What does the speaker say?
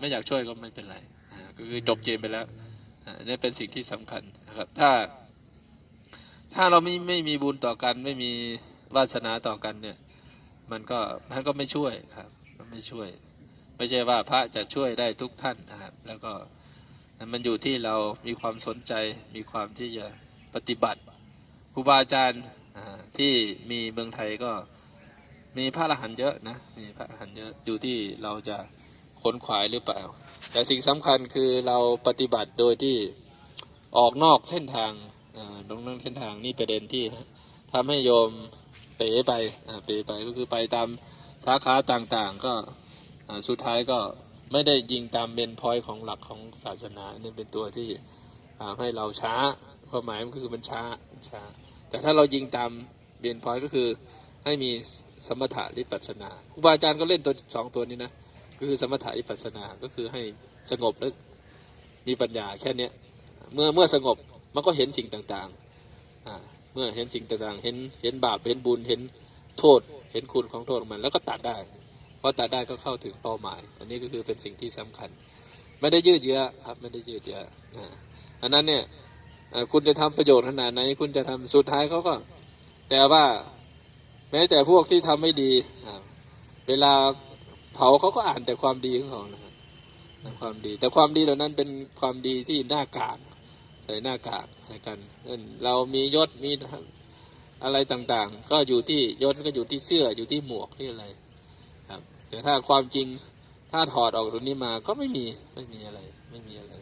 ไม่อยากช่วยก็ไม่เป็นไรก็คือจบเกมไปแล้วนี่เป็นสิ่งที่สำคัญนะครับ ถ้า ถ้าเราไม่ไม่มีบุญต่อกัน ไม่มีวาสนาต่อกันเนี่ย มันก็มันก็ไม่ช่วยครับมันไม่ช่วย ไม่ใช่ว่าพระจะช่วยได้ทุกท่านนะครับ แล้วก็มันอยู่ที่เรามีความสนใจ มีความที่จะปฏิบัติครูบาอาจารย์ที่มีเมืองไทยก็มีพระอรหันต์เยอะนะมีพระอรหันต์เยอะอยู่ที่เราจะ ขนขวายหรือเปล่า แต่สิ่งสำคัญคือเราปฏิบัติโดยที่ออกนอกเส้นทางตรงนั้นเส้นทางนี่ประเด็นที่ทำให้โยมเป๋ไปเป๋ไปก็คือไปตามสาขาต่างๆ ก็สุดท้ายก็ไม่ได้ยิงตามเมนพอยของหลักของศาสนานี่เป็นตัวที่ให้เราช้าความหมายมันคือมันช้าช้า แต่ถ้าเรายิงตามเมนพอยก็คือให้มีสมถะวิปัสสนาครูบาอาจารย์ก็เล่นตัวสองตัวนี้นะ คือสมถะวิปัสสนาก็คือให้สงบและมีปัญญาแค่เนี้ยเมื่อเมื่อสงบมันก็เห็นสิ่งต่างๆเมื่อเห็นสิ่งต่างๆ เห็นเห็นบาปเห็นบุญเห็นโทษ เห็นคุณของโทษมันแล้วก็ตัดได้พอตัดได้ก็เข้าถึงเป้าหมาย อันนี้ก็คือเป็นสิ่งที่สำคัญ ไม่ได้ยืดเยื้อครับไม่ได้ยืดเยื้อะอันนั้นเนี่ยคุณจะทำประโยชน์ขนาดไหนคุณจะทำสุดท้ายเขาก็ แต่ว่า แม้แต่พวกที่ทำไม่ดีเวลา เผาเขาก็อ่านแต่ความดีของเขานะครับความดี แต่ความดีเหล่านั้นเป็นความดีที่หน้ากากใส่หน้ากากให้กันเช่นเรามียศมีอะไรต่างๆ ก็อยู่ที่ยศก็อยู่ที่เสื้ออยู่ที่หมวกที่อะไรครับแต่ถ้าความจริงถ้าถอดออกตรงนี้มาก็ไม่มีไม่มีอะไร ไม่มีอะไร